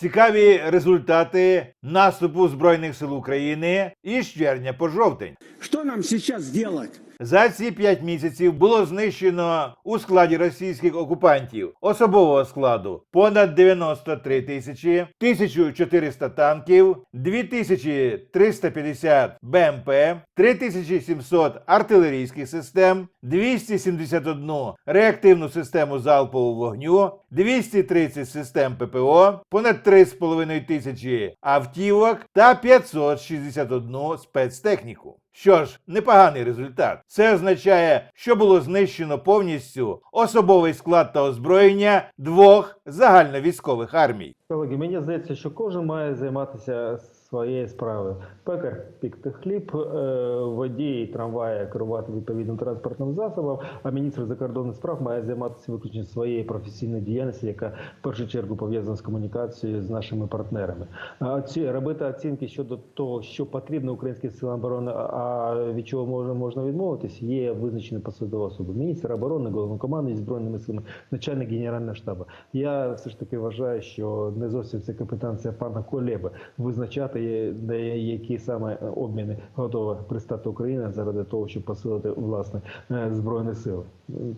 Цікаві результати наступу збройних сил України із червня по жовтень. Що нам зараз делать? За ці п'ять місяців було знищено у складі російських окупантів особового складу понад 93 тисячі, 1400 танків, 2350 БМП, 3700 артилерійських систем, 271 реактивну систему залпового вогню, 230 систем ППО, понад 3,5 тисячі автівок та 561 спецтехніку. Що ж, непоганий результат. Це означає, що було знищено повністю особовий склад та озброєння двох загальновійськових армій. Колеги, мені здається, що кожен має займатися своєю справою. Пекар пікти хліб, е, водій трамвая керувати відповідним транспортним засобом, а міністр закордонних справ має займатися виключно своєю професійною діяльністю, яка в першу чергу пов'язана з комунікацією з нашими партнерами. А ці робити оцінки щодо того, що потрібно українським силам оборони, а від чого можна можна відмовитись, є визначені посадові особи. Міністр оборони, головнокомандуючий збройними силами, начальник генерального штабу. Я все ж таки вважаю, що не зовсім це компетенція пана Колеби визначати, на які саме обміни готова пристати Україна заради того, щоб посилити власне е, збройні сили.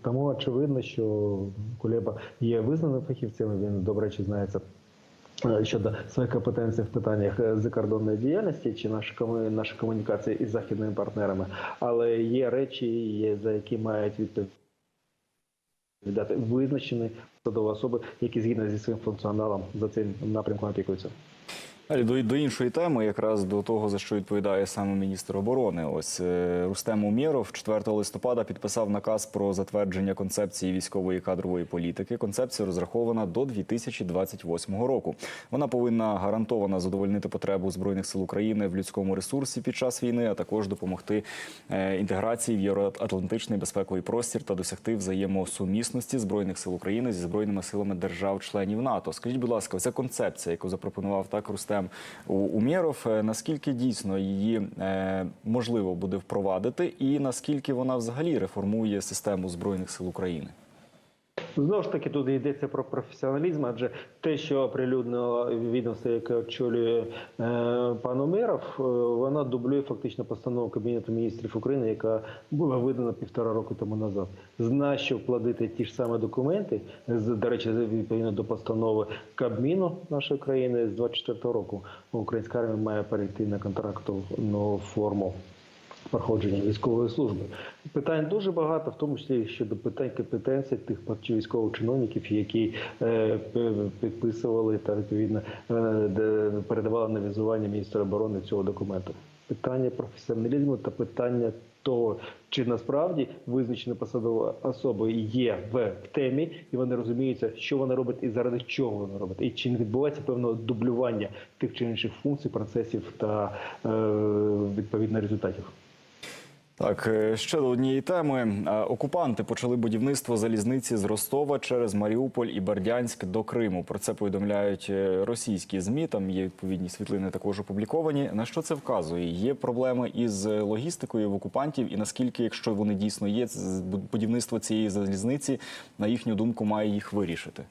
Тому очевидно, що Кулеба є визнаним фахівцем. Він до речі знається. е, Щодо своїх компетенцій в питаннях е, закордонної діяльності чи наші кому- наші комунікації із західними партнерами, але є речі, є, за які мають відповідати визначені посадові особи, які згідно зі своїм функціоналом за цим напрямком опікуються. До, до іншої теми, якраз до того, за що відповідає саме міністр оборони. Ось е, Рустем Умєров 4 листопада підписав наказ про затвердження концепції військової кадрової політики. Концепція розрахована до 2028 року. Вона повинна гарантовано задовольнити потребу збройних сил України в людському ресурсі під час війни, а також допомогти е, інтеграції в євроатлантичний безпековий простір та досягти взаємосумісності збройних сил України зі збройними силами держав-членів НАТО. Скажіть, будь ласка, ця концепція, яку запропонував так Рустем У- Умєров, е, наскільки дійсно її е, можливо буде впровадити, і наскільки вона взагалі реформує систему збройних сил України? Знову ж таки, тут йдеться про професіоналізм, адже те, що оприлюднило відомство, яке очолює е, пан Умєров, е, вона дублює фактично постанову Кабінету міністрів України, яка була видана півтора року тому назад. Зна, що вкладити ті ж самі документи, з, до речі, відповідно до постанови Кабміну нашої країни з 24 року, українська армія має перейти на контрактну форму проходження військової служби. Питань дуже багато, в тому числі щодо питань компетенцій тих військових чиновників, які е, підписували та відповідно е, передавали на візування міністра оборони цього документу. Питання професіоналізму та питання того, чи насправді визначені посадові особи є в темі, і вони розуміються, що вони роблять і заради чого вони роблять, і чи не відбувається певного дублювання тих чи інших функцій, процесів та е, відповідно результатів. Так, е, ще до однієї теми. Е, Окупанти почали будівництво залізниці з Ростова через Маріуполь і Бердянськ до Криму. Про це повідомляють е, російські змі. Там є відповідні світлини також опубліковані. На що це вказує? Є проблеми із логістикою в окупантів, і наскільки, якщо вони дійсно є, будівництво цієї залізниці, на їхню думку, має їх вирішити.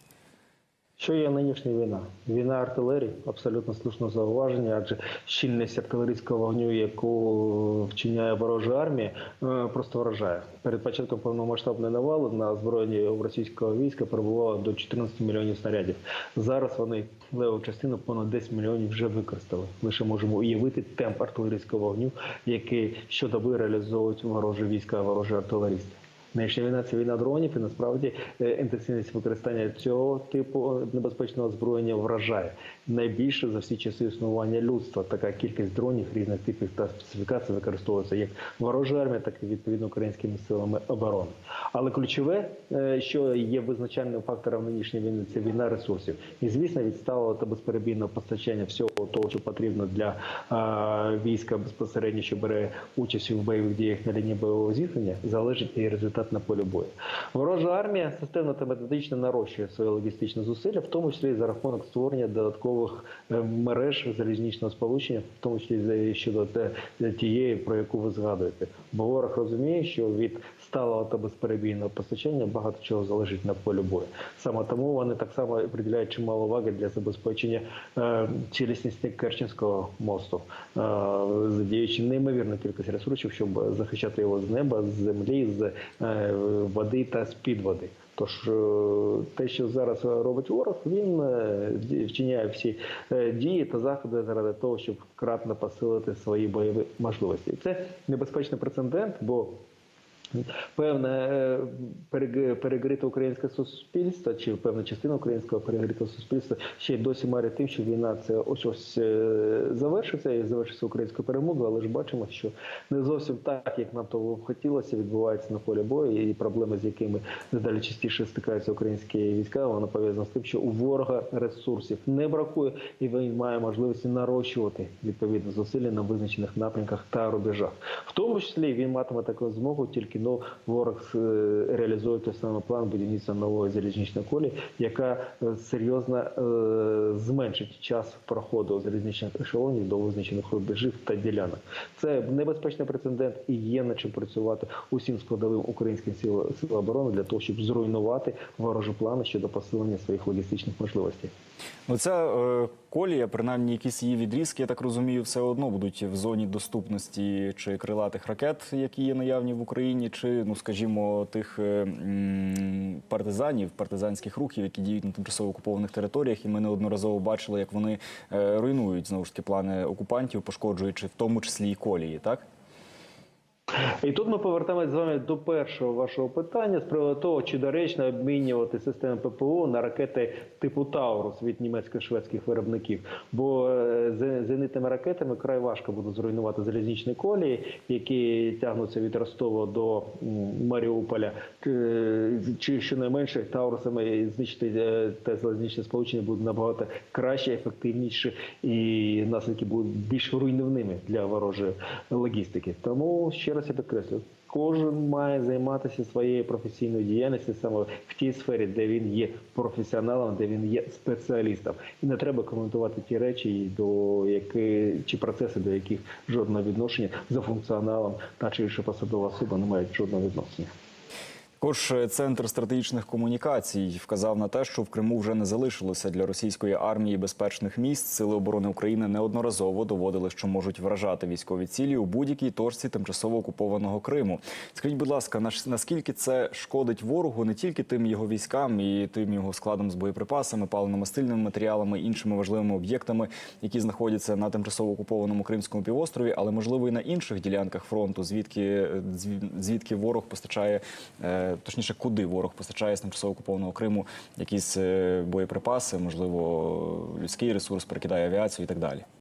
Що є нинішня війна? Війна артилерії, абсолютно слушне зауваження, адже щільність артилерійського вогню, яку вчиняє ворожа армія, е, просто вражає. Перед початком повномасштабної навали на озброєнні російського війська перебувало до 14 мільйонів снарядів. Зараз вони леву частину понад 10 мільйонів вже використали. Лише можемо уявити темп артилерійського вогню, який щодоби реалізовують ворожі війська, ворожі артилерісти. Нинішня війна це війна дронів, і насправді е, інтенсивність використання цього типу небезпечного озброєння вражає найбільше за всі часи існування людства. Така кількість дронів різних типів та специфікацій використовується як ворожа армія, так і відповідно українськими силами оборони. Але ключове, е, що є визначальним фактором нинішньої війни, це війна ресурсів. І звісно, від та безперебійного постачання всього того, що потрібно для е, війська безпосередньо, що бере участь у бойових діях на лінії бойового зіткнення, залежить і результат стати на полі бою. Ворожа армія системно та методично нарощує свої логістичні зусилля, в тому числі і за рахунок створення додаткових е, мереж залізничного сполучення, в тому числі щодо те- тієї, про яку ви згадуєте. Бо ворог розуміє, що від сталого та безперебійного постачання багато чого залежить на полі бою. Саме тому вони так само приділяють чимало уваги для забезпечення е, цілісності Керченського мосту, е, задіючи неймовірну кількість ресурсів, щоб захищати його з неба, з землі, з е, води та з під води. Тож е, те, що зараз робить ворог, він е, вчиняє всі е, дії та заходи заради того, щоб кратно посилити свої бойові можливості. Це небезпечний прецедент, бо Певне е, перег- перегрите українське суспільство, чи певна частина українського перегритого суспільства ще й досі марить тим, що війна це ось е, завершиться і завершиться українською перемогою, але ж бачимо, що не зовсім так, як нам того хотілося, відбувається на полі бою, і проблеми, з якими дедалі частіше стикаються українські війська, воно пов'язано з тим, що у ворога ресурсів не бракує, і він має можливості нарощувати відповідно зусилля на визначених напрямках та рубежах. В тому числі він матиме таку змогу тільки ну ворог е, реалізує той самий план будівництва нової залізничної колії, яка е, серйозно е, зменшить час проходу залізничних ешелонів до визначених рубежів та ділянок. Це небезпечний прецедент і є над чим працювати усім складовим українським сил оборони для того, щоб зруйнувати ворожі плани щодо посилення своїх логістичних можливостей. Ну, ця е, колія, принаймні якісь її відрізки, я так розумію, все одно будуть в зоні доступності чи крилатих ракет, які є наявні в Україні, чи, ну скажімо, тих е, м, партизанів, партизанських рухів, які діють на тимчасово окупованих територіях. І ми неодноразово бачили, як вони е, руйнують знову ж таки плани окупантів, пошкоджуючи в тому числі і колії, так? І тут ми повертаємось з вами до першого вашого питання з приводу того, чи доречно обмінювати системи ППО на ракети типу Таурус від німецько-шведських виробників. Бо е, зенитними ракетами край важко буде зруйнувати залізничні колії, які тягнуться від Ростова до Маріуполя. Е, Чи щонайменше Таурусами знищити е, те залізничне сполучення буде набагато краще, ефективніше, і наслідки будуть більш руйнівними для ворожої логістики. Тому ще раз я підкреслю. Кожен має займатися своєю професійною діяльністю саме в тій сфері, де він є професіоналом, де він є спеціалістом, і не треба коментувати ті речі, до які чи процеси, до яких жодного відношення за функціоналом та чи посадова особа не мають жодного відношення. Також е, центр стратегічних комунікацій вказав на те, що в Криму вже не залишилося для російської армії безпечних місць. Сили оборони України неодноразово доводили, що можуть вражати військові цілі у будь-якій точці тимчасово окупованого Криму. Скажіть, будь ласка, наскільки це шкодить ворогу не тільки тим його військам і тим його складом з боєприпасами, паливно-мастильними матеріалами, іншими важливими об'єктами, які знаходяться на тимчасово окупованому Кримському півострові, але можливо і на інших ділянках фронту, звідки е, звідки ворог постачає, е, точніше, куди ворог постачає з тимчасово окупованого Криму якісь е, боєприпаси, можливо, людський ресурс, перекидає авіацію і так далі.